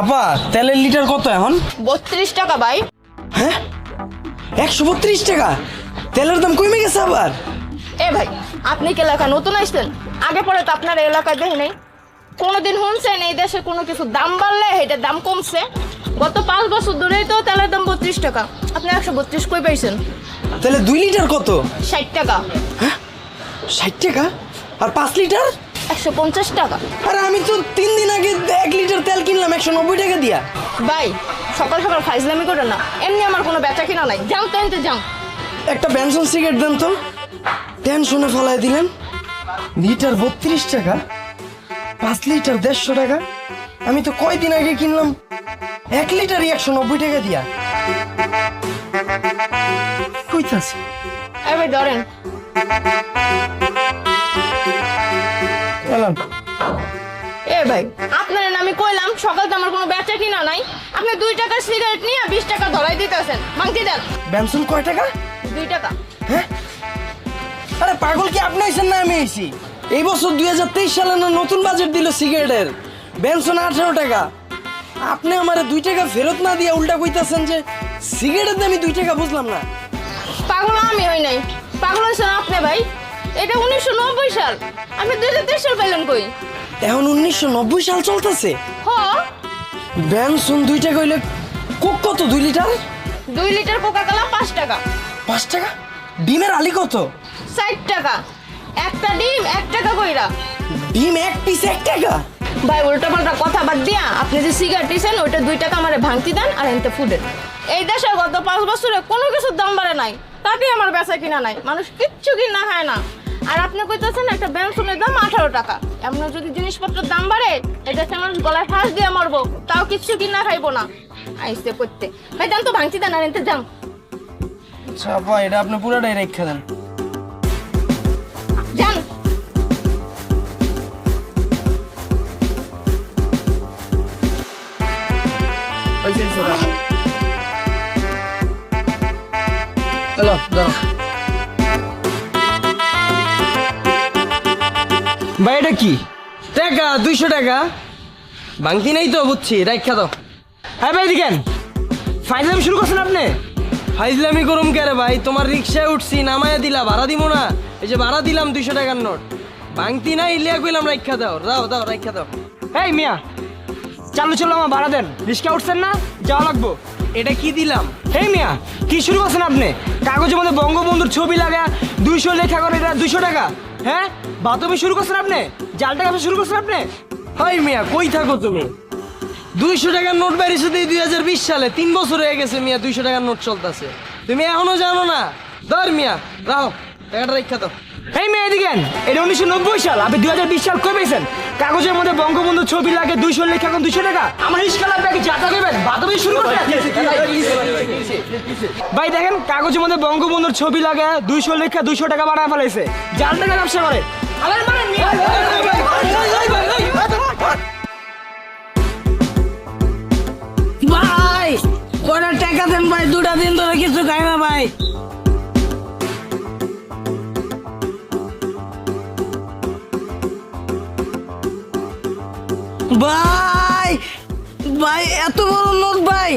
আপা তেলের লিটার কত এখন? বত্রিশ টাকা ভাই। হ্যাঁ? একশো বত্রিশ টাকা? তেলের দাম কমে গেছে আবার। এ ভাই আপনি কি এলাকা নতুন আসছেন? আগে পরে তো আপনার এলাকায় দেখে নেই। কোনোদিন শুনছেন এই দেশে কোনো কিছু দাম বাড়লে এটার দাম কমছে? গত পাঁচ বছর ধরেই তো তেলের দাম বত্রিশ টাকা। আপনি একশো বত্রিশ কই পাইছেন? তাহলে দুই লিটার কত? ষাট টাকা। ষাট টাকা? আর পাঁচ লিটার? একশো পঞ্চাশ টাকা। আরে আমি তো তিন দিন আগে এক লিটার তেল কিনলাম একশো নব্বই টাকা দিয়া। ভাই সকাল সকাল ফাইজলামি করে না। এমনি আমার কোনো বেচা কিনা নাই। যাও তো এনতে যাও। একটা বেনসন সিগারেট দেন তো। টেনশনে ফেলায় দিলেন। লিটার বত্রিশ টাকা পাঁচ লিটার দেড়শো টাকা। আমি তো কয়দিন আগে কিনলাম এক লিটারই একশো নব্বই টাকা দিয়া। কইতাছে। এ ভাই ধরেন। এলাম এ ভাই আপনার আমি কইলাম সকাল তো আমার কোনো বেচা কিনা নাই। আপনি দুই টাকার সিগারেট নিয়ে বিশ টাকা ধরাই দিতেছেন। ভাঙতি দেন। বেনসন কয় টাকা? দুই টাকা। হ্যাঁ? আরে পাগল কি আপনি হয়েছেন না আমি হয়েছি এই বছর দুই হাজার তেইশ সালে না নতুন বাজেট দিল সিগারেটের বেনসন আঠারো টাকা। আপনি আমার দুই টাকা ফেরত না দিয়ে উল্টা কইতাছেন যে সিগারেটের দামই দুই টাকা বুঝলাম না। পাগল আমি হই নাই। পাগল হয়েছেন আপনি ভাই। এটা উনিশশো নব্বই সাল। আপনি দুই হাজার তেইশ সাল পাইলেন কই। এখন উনিশশো নব্বই সাল চলতেছে? হ। বেনসন দুই টাকা হইলে কোক কত দুই লিটার? দুই লিটার কোকা কোলা পাঁচ টাকা। পাঁচ টাকা? ডিমের আলি কত? ষাট টাকা। একটা ডিম এক টাকা কইরা। ডিম এক পিস এক টাকা? ভাই উল্টা পাল্টা কথা বাদ দিয়া আপনি যে সিগারেট দিয়েছেন ওইটা দুই টাকা আমারে ভাঙতি দেন আর এনতে ফুডেন এই দেশে গত পাঁচ বছরে কোনো কিছুর দাম বাড়ে নাই। তাতে আমার বেচা কিনা নাই। মানুষ কিচ্ছু কিনা খায় না। আর আপনি কইতেছেন একটা বেনসনের দাম আঠারো টাকা। এমন যদি জিনিসপত্রের দাম বাড়ে এটা দেশে মানুষ গলায় ফাঁস দিয়ে মারবো। তাও কিচ্ছু কিনা খাইবো না। আইসে করতে ভাই দেন তো ভাঙছি দেন আর এনতে যান। আচ্ছা আপা এটা আপনি পুরাটাই রেখে দেন। যান। হ্যালো দাঁড়াও। ভাই, এটা কি? টাকা, দুইশো টাকা? ভাঙতি নেই তো, বুঝছি। রাখা দাও হ্যাঁ ভাই দিকেন ফাইজলামি শুরু করছেন আপনি? ফাইজলামি করুম কে রে ভাই? তোমার রিক্সায় উঠছি, নামায়া দিলা, ভাড়া দিব না। এই যে ভাড়া দিলাম দুইশো টাকার নোট। ভাঙতি নাই, ইলিয়া কইলাম রাখা দাও দাও দাও রাখা দাও। এই মিয়া, চালু চলো আমার ভাড়া দেন। রিক্সা উঠছেন না, যাওয়া লাগবো। এটা কি দিলাম? এই মিয়া, কি শুরু করছেন আপনি? কাগজের মধ্যে বঙ্গবন্ধুর ছবি লাগা, দুইশো লেখা করে এটা দুইশো টাকা। হ্যাঁ? বাতমি শুরু করছেন আপনি? জালটা টাকা শুরু করছেন আপনি? হাই মিয়া, কই থাকো তুমি? দুইশো টাকার নোট বেরিয়েছে দুই হাজার বিশ সালে। তিন বছর হয়ে গেছে মিয়া, দুইশো টাকার নোট চলতেছে। তুমি এখনও জানো না? ধর মিয়া রাও টাকাটা রেখা দাও। এই মেয়ে এদিকেন এটা উনিশশো নব্বই সাল আপনি দুই হাজার বিশ সাল কই পেয়েছেন কাগজের মধ্যে বঙ্গবন্ধুর ছবি লাগে দুইশো লেখা এখন দুইশো টাকা আমার রিক্সা লাগবে কি যাতা দেবেন বাতমি শুরু করতে ভাই দেখেন কাগজের মধ্যে বঙ্গবন্ধুর ছবি লাগে দুইশো লেখা দুইশো টাকা বাড়ায় ফেলাইছে জাল টাকা ব্যবসা করে। ভাই কটা টাকা দেন ভাই দুটা দিন ধরে কিছু খাই না ভাই ভাই ভাই এত বড় নোট ভাই।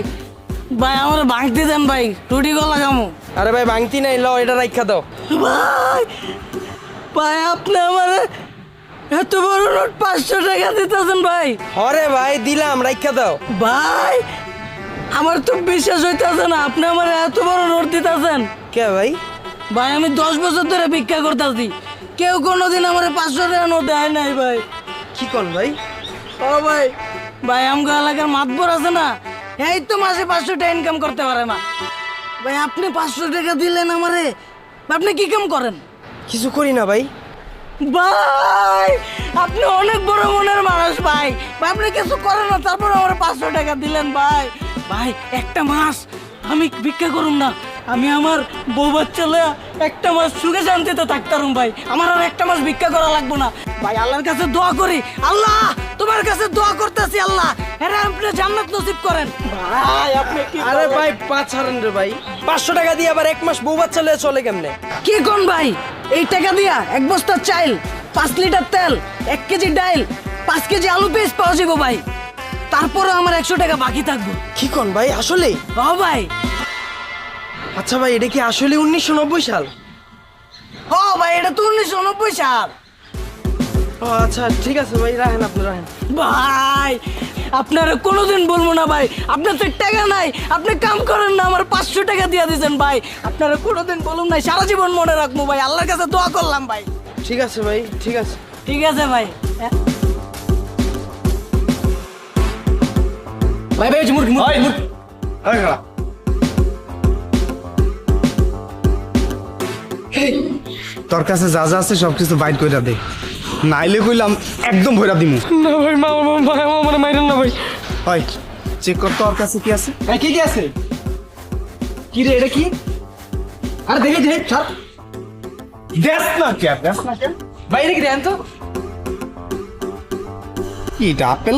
ভাই আমার ভাঙতে দেন ভাই রুটি গলা কামু আরে ভাই ভাঙতি নাই ল এটা রাখা দাও। ভাই ভাই আপনি আমার এত বড় নোট পাঁচশো টাকা দিতেছেন ভাই। হরে ভাই দিলাম রাখা দাও। ভাই আমার তো বিশ্বাস হইতেছে না আপনি আমার এত বড় নোট দিতেছেন। কে ভাই? ভাই আমি দশ বছর ধরে ভিক্ষা করতেছি। কেউ কোনোদিন আমার পাঁচশো টাকা নোট দেয় নাই ভাই। কি কোন ভাই? ও ভাই ভাই আমগো এলাকার মাতবর আছে না? এই তো মাসে পাঁচশো টাকা ইনকাম করতে পারে না। ভাই আপনি পাঁচশো টাকা দিলেন আমারে আপনি কি কাম করেন? কিছু করি না ভাই। ভাই আপনি অনেক বড় মনের মানুষ ভাই। ভাই আপনি কিছু করেন না তারপর আমার পাঁচশো টাকা দিলেন ভাই। ভাই একটা মাস আমি ভিক্ষা করুন না। আমি আমার বউ বাচ্চা লইয়া একটা মাস সুখে শান্তিতে থাকতাম ভাই। আমার আর একটা মাস ভিক্ষা করা লাগবো না। ভাই আল্লাহর কাছে দোয়া করি। আল্লাহ! তোমার কাছে দোয়া করতেছি আল্লাহ। হ্যাঁ আপনি জান্নাত নসিব করেন। ভাই আপনি কি আরে ভাই পাঁচ হারেন রে ভাই। পাঁচশো টাকা দিয়ে আবার এক মাস বউ বাচ্চা লয়ে চলে কেমনে? কি কোন ভাই? এই টাকা দিয়া এক বস্তা চাইল পাঁচ লিটার তেল এক কেজি ডাইল পাঁচ কেজি আলু পেস্ট পাওয়া যাব ভাই। তারপরে আমার একশো টাকা বাকি থাকব। কি কোন ভাই আসলে? ও ভাই। আচ্ছা ভাই এটা কি আসলে উনিশশো নব্বই সাল? ও ভাই এটা তো উনিশশো নব্বই সাল। ও আচ্ছা ঠিক আছে ভাই রাখেন আপনি রাখেন। ভাই আপনারা কোনোদিন বলব না ভাই আপনার তো টাকা নাই আপনি কাম করেন না আমার পাঁচশো টাকা দিয়ে দিয়েছেন ভাই আপনারা কোনোদিন বলুন নাই সারা জীবন মনে রাখব ভাই আল্লাহর কাছে দোয়া করলাম ভাই। ঠিক আছে ভাই ঠিক আছে। ঠিক আছে ভাই ভাই ভাই মুরগি মুরগি মুরগি। তোর কাছে যা যা আছে সব কিছু বাইট কইরা দে। নাইলে কইলাম একদম ভইরা দিমু। না ভাই মা ভাই আমার মাইরেন না ভাই। হয় চেক কর তোর কাছে কি আছে? ভাই কি কি আছে? কি রে এটা কি? আরে দেখে দেখে ছাড়। দেখ না কে দেখ না কে? ভাই এটা কি দেন তো। কি এটা আপেল?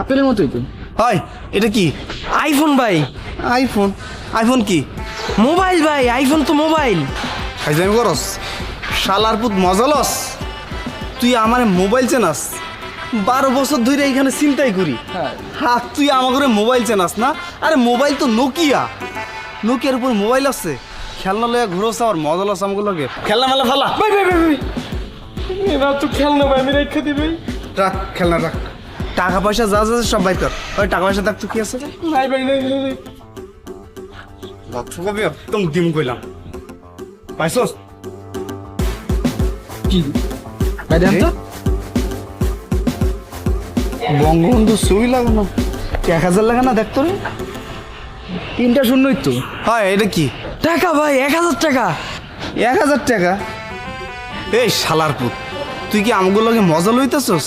আপেলের মতোই তো। হয় এটা কি? আইফোন ভাই। আইফোন। আইফোন কি? মোবাইল ভাই আইফোন তো মোবাইল। খাইজামি করস শালার পুত মজালস তুই আমার মোবাইল চেনাস? বারো বছর ধরে এখানে চিন্তাই করি। হ্যাঁ। তুই আমাকে মোবাইল চেনাস না? আরে মোবাইল তো নোকিয়া। নোকিয়ার উপর মোবাইল আছে। খেলনা লইয়া ঘুরোস আর মজা লস আমাকে লগে। খেলনা মেলা ফালা। ভাই ভাই ভাই ভাই। এরা তো খেলনা ভাই আমি রেখে ভাই রাখ খেলনা রাখ। টাকা পয়সা যা যা সব বাইর কর। ওই টাকা পয়সা দেখ তো কি আছে? ভাই ভাই ভাই ভাই, ভাই। লক্ষ কবি? একদম দিম কইলাম। পাইছস? কি? ভাই দেন তো বঙ্গবন্ধু ছবি লাগানো এক হাজার লাগানো দেখ তোর তিনটা শূন্যই তো হয় এটা কি? টাকা ভাই এক হাজার টাকা। এক হাজার টাকা? এই শালার পুত তুই কি আমগুলো লগে মজা লইতেছস?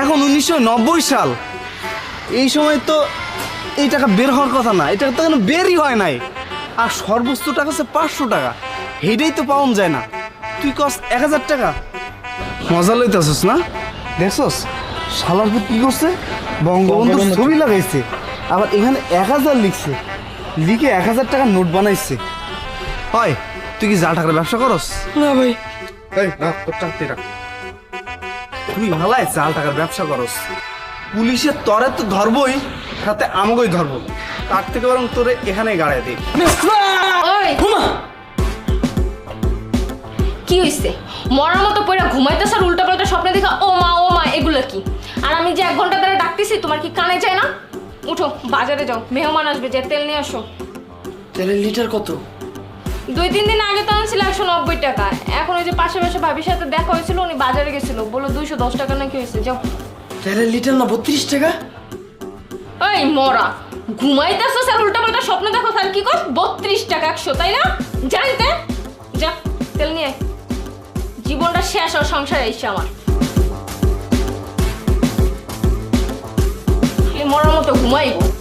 এখন উনিশশো নব্বই সাল। এই সময় তো এই টাকা বের হওয়ার কথা না এটা তো কোনো বেরই হয় নাই। আর সর্বোচ্চ টাকা হচ্ছে পাঁচশো টাকা। হেডেই তো পাওয়া যায় না। তুই কস এক হাজার টাকা? মজা লইতেছস না? দেখছস? শালার পুত কি করছে? বঙ্গবন্ধু ছবি লাগাইছে। আবার এখানে এক হাজার লিখছে। লিখে এক হাজার টাকার নোট বানাইছে। হয় তুই কি জাল টাকার ব্যবসা করস? না ভাই। তুই ভালাই জাল টাকার ব্যবসা করস। পুলিশের তরে তো ধরবই সাথে আমাকেই ধরবো। তার থেকে বরং তোরে এখানে গাড়াই দিই। কি হইছে? মরার ঘুমাইতেছ আর উল্টা পাল্টা স্বপ্নে দেখা ও মা ও মা এগুলো কি? আর আমি যে এক ঘণ্টা ধরে ডাকতেছি তোমার কি কানে যায় না? উঠো বাজারে যাও মেহমান আসবে যে তেল নিয়ে আসো। তেলের লিটার কত? দুই তিন দিন আগে তো আনছিল একশো নব্বই টাকা। এখন ওই যে পাশে পাশে ভাবির সাথে দেখা হয়েছিল উনি বাজারে গেছিল। বলল দুইশো দশ টাকা নাকি হয়েছে যাও। তেলের লিটার না বত্রিশ টাকা? এই মরা ঘুমাইতেছ স্যার উল্টা পাল্টা স্বপ্ন দেখো স্যার কি কর? বত্রিশ টাকা একশো তাই না? জানতে শেষ আর সংসারে এসছে আমার। মরার মতো ঘুমাইবো।